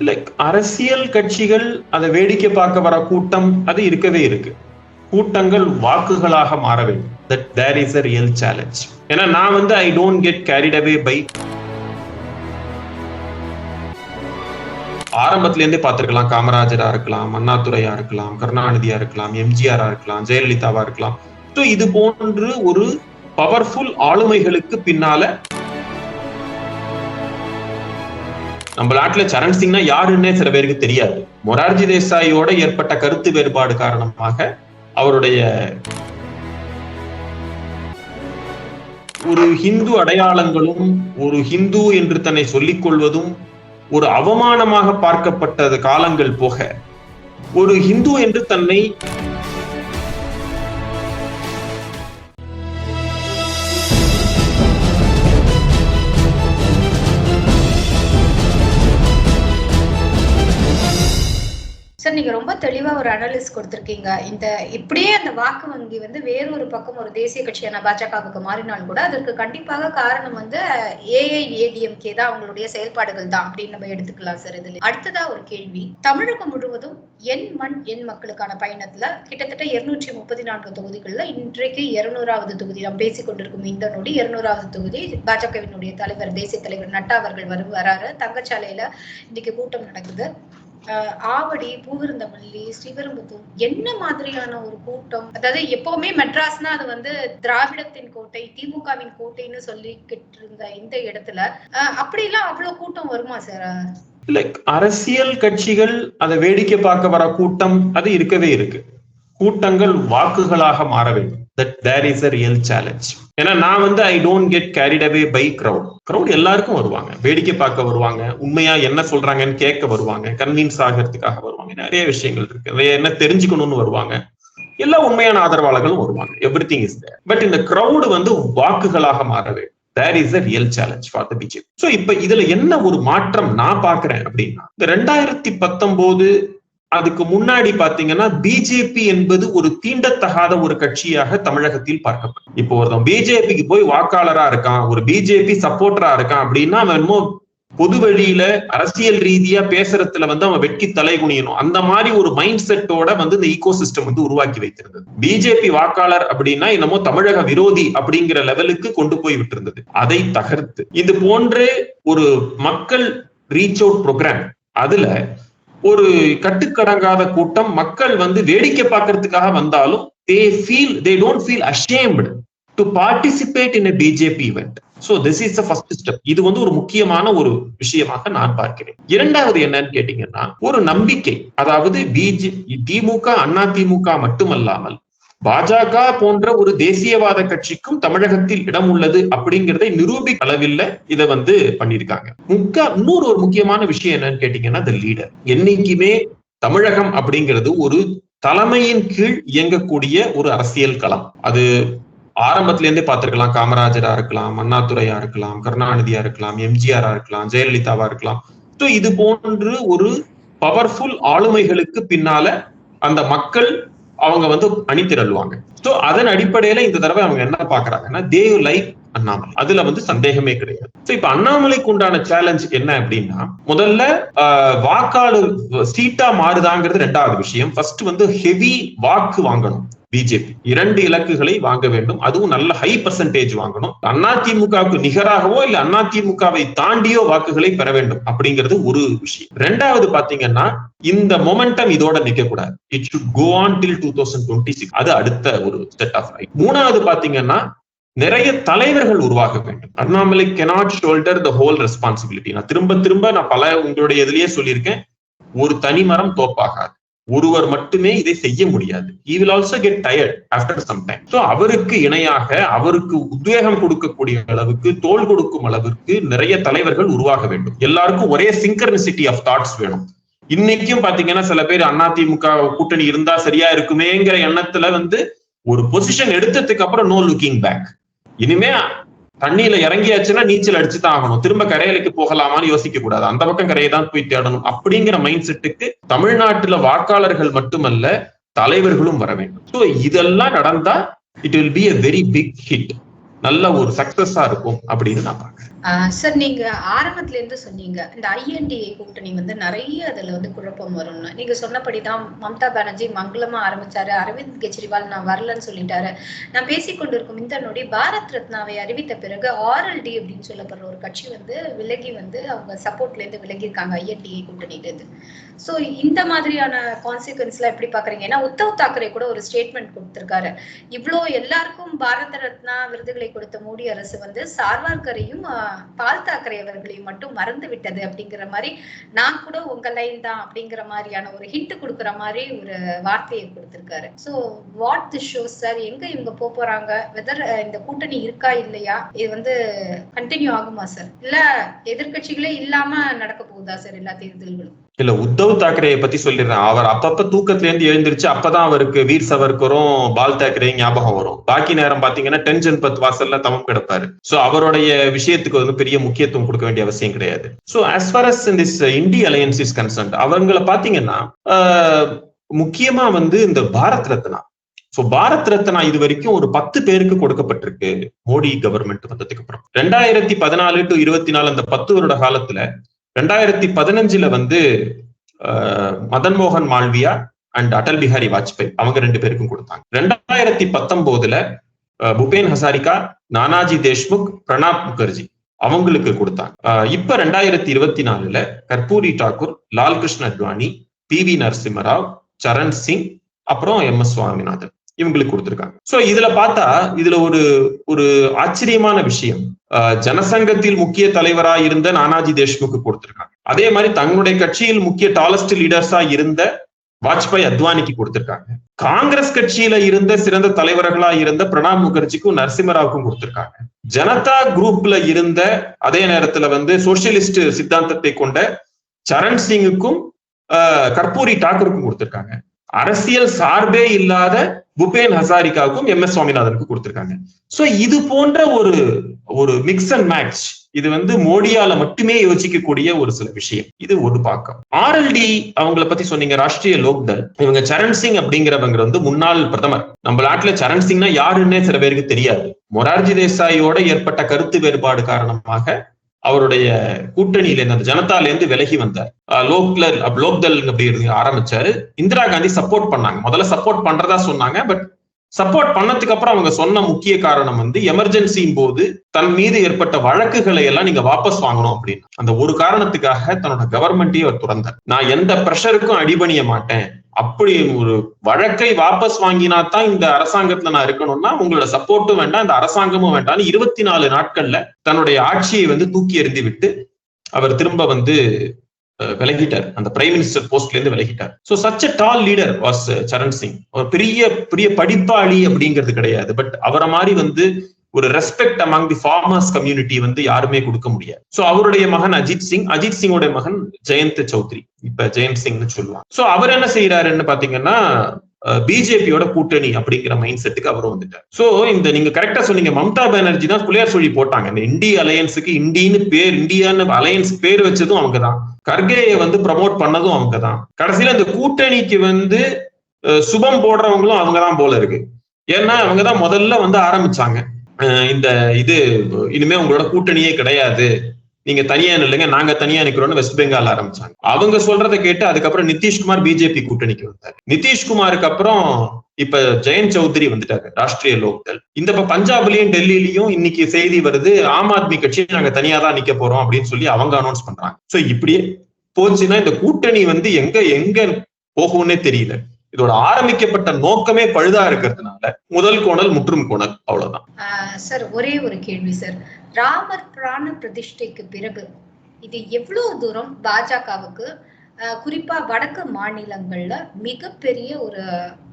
Like அரசியல் கட்சிகள் அதை வேடிக்கை பார்க்க வர கூட்டம் அது இருக்கவே இருக்கு. கூட்டங்கள் வாக்குகளாக மாற வேண்டும். That there is a real challenge ஏன்னா நான் வந்து I don't get carried away by ஆரம்பத்திலேருந்தே இருந்தே காமராஜரா இருக்கலாம் அண்ணாதுரையா இருக்கலாம் கருணாநிதியா இருக்கலாம் எம்ஜிஆரா இருக்கலாம் ஜெயலலிதாவா இருக்கலாம். ஸோ இது போன்று ஒரு பவர்ஃபுல் ஆளுமைகளுக்கு பின்னால நம்ம நாட்டுல சரண் சிங்னா யாருன்னே சில பேருக்கு தெரியாது. மொரார்ஜி தேசாயோட ஏற்பட்ட கருத்து வேறுபாடு காரணமாக அவருடைய ஒரு ஹிந்து அடையாளங்களும் ஒரு ஹிந்து என்று தன்னை சொல்லிக் கொள்வதும் ஒரு அவமானமாக பார்க்கப்பட்டது காலங்கள் போக ஒரு ஹிந்து என்று தன்னை சார் நீங்க ரொம்ப தெளிவா ஒரு அனலிஸ் கொடுத்திருக்கீங்க. இந்த இப்படியே அந்த வாக்கு வங்கி வந்து வேறொரு பக்கம் ஒரு தேசிய கட்சியான பாஜகவுக்கு மாறினாலும் கூட அதற்கு கண்டிப்பாக காரணம் வந்து ஏஐஏடிஎம்கே தான் அவங்களுடைய செயல்பாடுகள் தான் அப்படின்னு நம்ம எடுத்துக்கலாம் சார் இதுல. அடுத்ததா ஒரு கேள்வி. தமிழகம் முழுவதும் என் மண் என் மக்களுக்கான பயணத்துல கிட்டத்தட்ட இருநூற்றி முப்பத்தி நான்கு தொகுதிகளில் இன்றைக்கு இருநூறாவது தொகுதி நாம் பேசிக் கொண்டிருக்கும் இந்த நொடி இருநூறாவது தொகுதி பாஜகவினுடைய தலைவர் தேசிய தலைவர் நட்டா அவர்கள் வரும் வராரு. தங்கச்சாலையில இன்னைக்கு கூட்டம் நடக்குது. ஆவடி பூவிருந்தமல்லி ஸ்ரீபெரும்புத்தூர் என்ன மாதிரியான ஒரு கூட்டம்? அதாவது எப்பவுமே மெட்ராஸ்னா அது வந்து திராவிடத்தின் கோட்டை திமுகவின் கோட்டைன்னு சொல்லிக்கிட்டு இருந்த இந்த இடத்துல. அப்படிலாம் அவ்வளவு கூட்டம் வருமா சார் லைக் அரசியல் கட்சிகள் அதை வேடிக்கை பார்க்க வர கூட்டம் அது இருக்கவே இருக்கு. கூட்டங்கள் வாக்குகளாக மாற வேண்டும். That there is a real challenge ஏன்னா நான் வந்து I don't get carried away by crowd crowd எல்லாருக்கும் வருவாங்க. வேடிக்கை பார்க்க வருவாங்க. உண்மையா என்ன சொல்றாங்கன்னு கேட்க வருவாங்க. கன்வீன்ஸ் ஆகிறதுக்காக வருவாங்க. நிறைய விஷயங்கள் இருக்கு. நிறைய என்ன தெரிஞ்சுக்கணும்னு வருவாங்க. எல்லா உண்மையான ஆதரவாளர்களும் வருவாங்க. Everything is there but இந்த க்ரௌடு வந்து வாக்குகளாக மாறவே there is a real challenge for the BJP so இப்ப இதுல என்ன ஒரு மாற்றம் நான் பாக்குறேன் அப்படின்னா இந்த ரெண்டாயிரத்தி பத்தொன்பது அதுக்கு முன்னாடி பாத்தீங்கன்னா பிஜேபி என்பது ஒரு தீண்டத்தகாத ஒரு கட்சியாக தமிழகத்தில் பார்க்கப்படும். இப்போ ஒருத்தன் பிஜேபிக்கு போய் வாக்காளரா இருக்கான் ஒரு பிஜேபி சப்போர்டரா இருக்கான் அப்படின்னா அவன் என்னமோ பொது வழியில அரசியல் ரீதியா பேசுறதுல வந்து அவன் வெட்கி தலை குனியணும். அந்த மாதிரி ஒரு மைண்ட் செட்டோட வந்து இந்த ஈகோ சிஸ்டம் வந்து உருவாக்கி வைத்திருந்தது. பிஜேபி வாக்காளர் அப்படின்னா என்னமோ தமிழக விரோதி அப்படிங்கிற லெவலுக்கு கொண்டு போய் விட்டிருந்தது. அதை தகர்த்து. இது போன்று ஒரு மக்கள் ரீச் அவுட் ப்ரோக்ராம் அதுல ஒரு கட்டுக்கடங்காத கூட்டம் மக்கள் வந்து வேடிக்கை பார்க்கறதுக்காக வந்தாலும் they feel they don't feel ashamed to participate in BJP event so this is the first step இது வந்து ஒரு முக்கியமான ஒரு விஷயமாக நான் பார்க்கிறேன். இரண்டாவது என்னன்னு கேட்டீங்கன்னா ஒரு நம்பிக்கை. அதாவது பிஜே திமுக அண்ணா திமுக மட்டுமல்லாமல் பாஜக போன்ற ஒரு தேசியவாத கட்சிக்கும் தமிழகத்தில் இடம் உள்ளது அப்படிங்கிறதை நிரூபி அளவில் இதை வந்து பண்ணியிருக்காங்க. முக்க இன்னொரு ஒரு முக்கியமான விஷயம் என்னன்னு கேட்டீங்கன்னா த லீடர் என்னைக்குமே தமிழகம் அப்படிங்கிறது ஒரு தலைமையின் கீழ் இயங்கக்கூடிய ஒரு அரசியல் களம். அது ஆரம்பத்துல இருந்தே பார்த்திருக்கலாம். காமராஜரா இருக்கலாம் அண்ணாதுரையா இருக்கலாம் கருணாநிதியா இருக்கலாம் எம்ஜிஆரா இருக்கலாம் ஜெயலலிதாவா இருக்கலாம். ஸோ இது போன்று ஒரு பவர்ஃபுல் ஆளுமைகளுக்கு பின்னால அந்த மக்கள் அவங்க வந்து அணி திரளுவாங்க ஸோ அதன் அடிப்படையில இந்த தடவை அவங்க என்ன பாக்குறாங்கன்னா தேவ் லைக் அண்ணாமலை. அதுல வந்து சந்தேகமே கிடையாது. ஸோ இப்ப அண்ணாமலைக்கு உண்டான சேலஞ்ச் என்ன அப்படின்னா முதல்ல வாக்காளர் சீட்டா மாறுதாங்கிறது ரெண்டாவது விஷயம். ஃபர்ஸ்ட் வந்து ஹெவி வாக்கு வாங்கணும். பிஜேபி. இரண்டு இலக்குகளை வாங்க வேண்டும். அதுவும் நல்ல ஹை பர்சன்டேஜ் வாங்கணும். அதிமுகவுக்கு நிகராகவோ இல்ல அதிமுகவை தாண்டியோ வாக்குகளை பெற வேண்டும் அப்படிங்கிறது ஒரு விஷயம். ரெண்டாவது பாத்தீங்கன்னா இந்த மொமெண்டம் இதோட நிக்க கூடாது it should go on till two thousand twenty six அது அடுத்த ஒரு செட் ஆஃப் ரைட் மூணாவது பாத்தீங்கன்னா நிறைய தலைவர்கள் உருவாக வேண்டும். Annamalai cannot shoulder the whole responsibility நான் திரும்ப திரும்ப நான் பல உங்களுடைய இதுலயே சொல்லியிருக்கேன். ஒரு தனிமரம் தோப்பாகாது. ஒருவர் மட்டுமே இதை செய்ய முடியாது. He will also get tired after some time so அவருக்கு இணையாக அவருக்கு உத்வேகம் கொடுக்கக்கூடிய அளவுக்கு தோல் கொடுக்கும் அளவிற்கு நிறைய தலைவர்கள் உருவாக வேண்டும். எல்லாருக்கும் ஒரே சிங்கர்னிசிட்டி ஆஃப் தாட்ஸ் வேணும். இன்னைக்கும் பாத்தீங்கன்னா சில பேர் அதிமுக கூட்டணி இருந்தா சரியா இருக்குமேங்கிற எண்ணத்துல வந்து ஒரு பொசிஷன் எடுத்ததுக்கு அப்புறம் நோ லுக்கிங் பேக் இனிமே தண்ணியில இறங்கியாச்சுன்னா நீச்சல் அடிச்சுதான் ஆகணும். திரும்ப கரையலுக்கு போகலாமான்னு யோசிக்க கூடாது. அந்த பக்கம் கரையை தான் போய் தேடணும். அப்படிங்கிற மைண்ட் செட்டுக்கு தமிழ்நாட்டுல வாக்காளர்கள் மட்டுமல்ல தலைவர்களும் வர வேண்டும். ஸோ இதெல்லாம் நடந்தா it will be a very big hit நல்ல ஒரு சக்சஸா இருக்கும் அப்படின்னு நான் பாக்குறேன் சார் நீங்க ஆரம்பத்துல இருந்து சொன்னீங்க. இந்த ஐஎன்டிஏ கூட்டணி வந்து நிறைய அதுல வந்து குழப்பம் வரும்னு நீங்க சொன்னபடிதான் மம்தா பானர்ஜி மங்களமா ஆரம்பிச்சாரு. அரவிந்த் கெஜ்ரிவால் நான் வரலன்னு சொல்லிட்டாரு. நான் பேசிக் கொண்டிருக்கும் இந்த நொடி பாரத் ரத்னாவை அறிவித்த பிறகு ஆர்எல்டி அப்படின்னு சொல்லப்படுற ஒரு கட்சி வந்து விலகி வந்து அவங்க சப்போர்ட்ல இருந்து விலகி இருக்காங்க ஐஎன்டிஏ கூட்டணிட்டு இருந்து. சோ இந்த மாதிரியான கான்சிக்வன்ஸ்ல எப்படி பாக்குறீங்க ஏன்னா உத்தவ் தாக்கரே கூட ஒரு ஸ்டேட்மெண்ட் கொடுத்திருக்காரு. இவ்வளோ எல்லாருக்கும் பாரத ரத்னா விருதுகளை கொடுத்த மோடி அரசு வந்து சார்வார்கரையும் பால் தாக்கரை அவர்களையும் மட்டும் மறந்து விட்டது அப்படிங்கிற மாதிரி நான் கூட உங்க லைன் தான் அப்படிங்கிற மாதிரியான ஒரு ஹிண்ட் கொடுக்குற மாதிரி ஒரு வார்த்தையை கொடுத்திருக்காரு. So what the show sir எங்க இவங்க போக போறாங்க? வெதர் இந்த கூட்டணி இருக்கா இல்லையா? இது வந்து கண்டினியூ ஆகுமா சார் இல்ல எதிர்கட்சிகளே இல்லாம நடக்க போகுதா சார் எல்லா தேர்தல்களும்? இல்ல உத்தவ் தாக்கரேயை பத்தி சொல்லிடுறேன். அவர் அப்பப்ப தூக்கத்துல இருந்து எழுந்திருச்சு அப்பதான் அவருக்கு வீர் சவர்கரும் பால் தாக்கரே ஞாபகம் வரும். பாக்கி நேரம் பாத்தீங்கன்னா டென்ஷன் பத் வாசல்ல தமம் கிடப்பாரு. சோ அவருடைய விஷயத்துக்கு வந்து பெரிய முக்கியத்துவம் கொடுக்க வேண்டிய அவசியம் கிடையாது. So as for as this INDI alliance is concerned அவங்கள பாத்தீங்கன்னா முக்கியமா வந்து இந்த பாரத் ரத்னா. சோ பாரத் ரத்னா இது வரைக்கும் ஒரு பத்து பேருக்கு கொடுக்கப்பட்டிருக்கு. மோடி கவர்மெண்ட் வந்ததுக்கு அப்புறம். ரெண்டாயிரத்தி பதினாலு டு இருபத்தி நாலு அந்த பத்து வருட காலத்துல ரெண்டாயிரத்தி பதினஞ்சுல வந்து மதன் மோகன் மால்வியா அண்ட் அடல் பிஹாரி வாஜ்பாய் அவங்க ரெண்டு பேருக்கும் கொடுத்தாங்க. ரெண்டாயிரத்தி பத்தொன்பதுல புபேன் ஹசாரிகா நானாஜி தேஷ்முக் பிரணாப் முகர்ஜி அவங்களுக்கு கொடுத்தாங்க. இப்ப ரெண்டாயிரத்தி இருபத்தி நாலுல கர்பூரி டாக்கூர் லால் கிருஷ்ண அத்வானி பி வி நரசிம்மராவ் சரண் சிங் அப்புறம் எம் எஸ் சுவாமிநாதன். இவங்களுக்கு கொடுத்திருக்காங்க. சோ இதுல பார்த்தா இதுல ஒரு ஒரு ஆச்சரியமான விஷயம். ஜனசங்கத்தில் முக்கிய தலைவரா இருந்த நானாஜி தேஷ்முக்கு கொடுத்திருக்காங்க. அதே மாதிரி தங்களுடைய கட்சியில் முக்கிய டாலஸ்ட் லீடர்ஸா இருந்த வாஜ்பாய் அத்வானிக்கு கொடுத்திருக்காங்க. காங்கிரஸ் கட்சியில இருந்த சிறந்த தலைவர்களா இருந்த பிரணாப் முகர்ஜிக்கும் நரசிம்மராவுக்கும் கொடுத்திருக்காங்க. ஜனதா குரூப்ல இருந்த அதே நேரத்துல வந்து சோசியலிஸ்ட் சித்தாந்தத்தை கொண்ட சரண் சிங்குக்கும் கர்பூரி டாக்கருக்கும் கொடுத்திருக்காங்க. அரசியல் சார்பே இல்லாத புபேன் ஹசாரிகாவுக்கும் எம் எஸ் சுவாமிநாதனுக்கும் கொடுத்திருக்காங்க. சோ இது போன்ற ஒரு ஒரு மிக்ஸ் அண்ட் மேட்ச் இது வந்து மோடியால மட்டுமே யோசிக்கக்கூடிய ஒரு சில விஷயம். இது ஒரு பாக்கம். ஆர்எல்டி அவங்கள பத்தி சொன்னீங்க ராஷ்டிரிய லோக்தள். இவங்க சரண் சிங் அப்படிங்கிறவங்க வந்து முன்னாள் பிரதமர். நம்ம நாட்டுல சரண் சிங்னா யாருன்னே சில பேருக்கு தெரியாது. மொரார்ஜி தேசாயோட ஏற்பட்ட கருத்து வேறுபாடு காரணமாக அவருடைய கூட்டணியில இருந்த அந்த ஜனதால இருந்து விலகி வந்தார். லோக்ல லோக்தல் அப்படி ஆரம்பிச்சாரு. இந்திரா காந்தி சப்போர்ட் பண்ணாங்க. முதல்ல சப்போர்ட் பண்றதா சொன்னாங்க பட் சப்போர்ட் பண்ணதுக்கு அப்புறம் அவங்க சொன்ன முக்கிய காரணம் வந்து எமர்ஜென்சியின் போது தன் மீது ஏற்பட்ட வழக்குகளை எல்லாம் நீங்க வாபஸ் வாங்கணும் அப்படின்னு. அந்த ஒரு காரணத்துக்காக தன்னோட கவர்மெண்ட்டையும் அவர் துறந்தார். நான் எந்த ப்ரெஷருக்கும் அடிபணிய மாட்டேன். அப்படி ஒரு வழக்கை வாபஸ் வாங்கினா தான் இந்த அரசாங்கத்துல நான் இருக்கணும்னா உங்களோட சப்போர்ட்டும் வேண்டாம் இந்த அரசாங்கமும் வேண்டாம் இருபத்தி நாலு நாட்கள்ல தன்னுடைய ஆட்சியை வந்து தூக்கி எறிந்து விட்டு அவர் திரும்ப வந்து விலகிட்டார். அந்த பிரைம் மினிஸ்டர் போஸ்ட்ல இருந்து விலகிட்டார். So such a tall leader was Charan Singh. ஒரு பெரிய பெரிய படிப்பாளி அப்படிங்கிறது கிடையாது. பட் அவரை மாதிரி வந்து ஒரு respect among the farmers community வந்து யாருமே கொடுக்க முடியாது. சோ அவருடைய மகன் அஜித் சிங் அஜித் சிங்கோட மகன் ஜெயந்த் சௌத்ரி இப்ப ஜெயந்த் சிங்னு சொல்லுவாங்க சோ அவர் என்ன செய்யறாருன்னு பாத்தீங்கன்னா பிஜேபியோட கூட்டணி அப்படிங்கிற மைண்ட் செட்டுக்கு அவரும் வந்துட்டார். சோ இந்த நீங்க கரெக்டா சொன்னீங்க மம்தா பானர்ஜி தான் புலியார் சொல்லி போட்டாங்க. இந்த இண்டி அலையன்ஸுக்கு இண்டின்னு பேர் இந்தியான்னு அலையன்ஸ் பேர் வச்சதும் அவங்க தான். கர்கேயை வந்து ப்ரமோட் பண்ணதும் அவங்க தான். கடைசியில இந்த கூட்டணிக்கு வந்து சுபம் போடுறவங்களும் அவங்க தான் போல இருக்கு. ஏன்னா அவங்க தான் முதல்ல வந்து ஆரம்பிச்சாங்க. இந்த இது இனிமே உங்களோட கூட்டணியே கிடையாது. நீங்க தனியா இல்லைங்க நாங்க தனியா நிக்கிறோம்னு வெஸ்ட் பெங்கால் ஆரம்பிச்சாங்க. அவங்க சொல்றதை கேட்டு அதுக்கப்புறம் நிதிஷ்குமார் பிஜேபி கூட்டணிக்கு வந்தாரு. நிதிஷ்குமாருக்கு அப்புறம் இப்ப ஜெயந்த் சௌத்ரி வந்துட்டாரு ராஷ்டிரிய லோக்தல் இந்த இப்ப பஞ்சாப்லயும் டெல்லியிலயும் இன்னைக்கு செய்தி வருது ஆம் ஆத்மி கட்சி நாங்க தனியா தான் நிக்க போறோம் அப்படின்னு சொல்லி அவங்க அனௌன்ஸ் பண்றாங்க. சோ இப்படியே போச்சுன்னா இந்த கூட்டணி வந்து எங்க எங்க போகும்னே தெரியல. இதோட ஆரம்பிக்கப்பட்ட நோக்கமே பழுதா இருக்கிறதுனால முதல் கோணல் முற்றும் கோணல் அவ்வளவுதான். சார் ஒரே ஒரு கேள்வி சார். ராமர் பிராண பிரதிஷ்டைக்கு பிறகு இது எவ்வளவு தூரம் பாஜகவுக்கு குறிப்பா வடக்கு மாநிலங்கள்ல மிகப்பெரிய ஒரு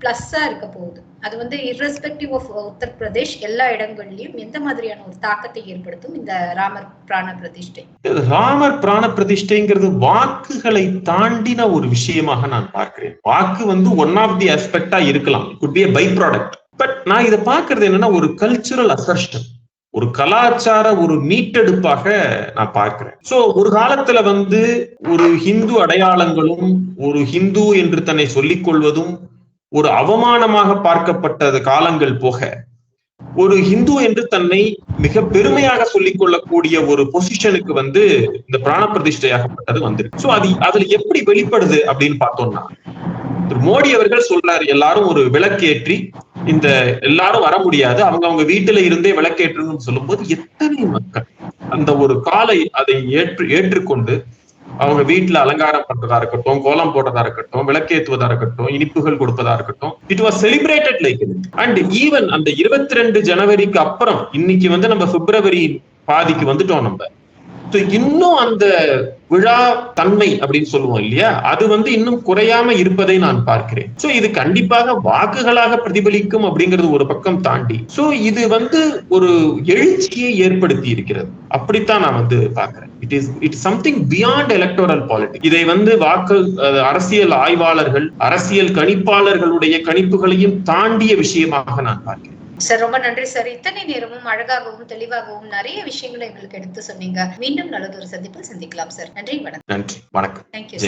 பிளஸ்ஸா இருக்க போகுது. அது வந்து இர்ரெஸ்பெக்டிவ் ஆஃப் உத்தரப்பிரதேஷ் எல்லா இடங்கள்லயும் எந்த மாதிரியான ஒரு தாக்கத்தை ஏற்படுத்தும் இந்த ராமர் பிராண பிரதிஷ்டை? ராமர் பிராண பிரதிஷ்டைங்கிறது வாக்குகளை தாண்டின ஒரு விஷயமாக நான் பார்க்கிறேன். வாக்கு வந்து ஒன் ஆஃப் தி ஆஸ்பெக்டா இருக்கலாம். Could be byproduct but நான் இதை பாக்குறது என்னன்னா ஒரு கல்ச்சுரல் அசர்ஷன் ஒரு கலாச்சார ஒரு மீட்டெடுப்பாக நான் பார்க்கிறேன். சோ ஒரு காலத்துல வந்து ஒரு ஹிந்து அடையாளங்களும் ஒரு ஹிந்து என்று தன்னை சொல்லிக் கொள்வதும் ஒரு அவமானமாக பார்க்கப்பட்ட காலங்கள் போக ஒரு ஹிந்து என்று தன்னை மிக பெருமையாக சொல்லிக் கொள்ளக்கூடிய ஒரு பொசிஷனுக்கு வந்து இந்த பிராண பிரதிஷ்டையாகப்பட்டது வந்திருக்கு. சோ அது அதுல எப்படி வெளிப்படுது அப்படின்னு பார்த்தோம்னா மோடி அவர்கள் சொல்றாரு எல்லாரும் ஒரு விளக்கேற்றி இந்த எல்லாரும் வர முடியாது. அவங்க அவங்க வீட்டுல இருந்தே விளக்கேற்றணும்னு சொல்லும்போது எத்தனை மக்கள் அந்த ஒரு காலை அதை ஏற்று ஏற்றுக்கொண்டு அவங்க வீட்டுல அலங்காரம் பண்றதா இருக்கட்டும் கோலம் போடுறதா இருக்கட்டும் விளக்கேத்துவதா இருக்கட்டும் இனிப்புகள் கொடுப்பதா இருக்கட்டும் it was celebrated like and even அந்த இருபத்தி ரெண்டு ஜனவரிக்கு அப்புறம் இன்னைக்கு வந்து நம்ம பிப்ரவரி பாதிக்கு வந்துட்டோம் நம்ம. இன்னும் அந்த விழா தன்மை அப்படின்னு சொல்லுவோம் இல்லையா? அது வந்து இன்னும் குறையாம இருப்பதை நான் பார்க்கிறேன். சோ இது கண்டிப்பாக வாக்குகளாக பிரதிபலிக்கும் அப்படிங்கிறது ஒரு பக்கம் தாண்டி. சோ இது வந்து ஒரு எழுச்சியை ஏற்படுத்தி இருக்கிறது. அப்படித்தான் நான் வந்து பாக்குறேன் it is it something beyond electoral politics இதை வந்து வாக்கு அரசியல் ஆய்வாளர்கள் அரசியல் கணிப்பாளர்களுடைய கணிப்புகளையும் தாண்டிய விஷயமாக நான் பார்க்கிறேன். சார் ரொம்ப நன்றி சார். இத்தனை நேரமும் அழகாகவும் தெளிவாகவும் நிறைய விஷயங்களை எங்களுக்கு எடுத்து சொன்னீங்க. மீண்டும் நல்லதொரு சந்திப்பில் சந்திக்கலாம் சார். நன்றி வணக்கம். நன்றி. வணக்கம். தேங்க்யூ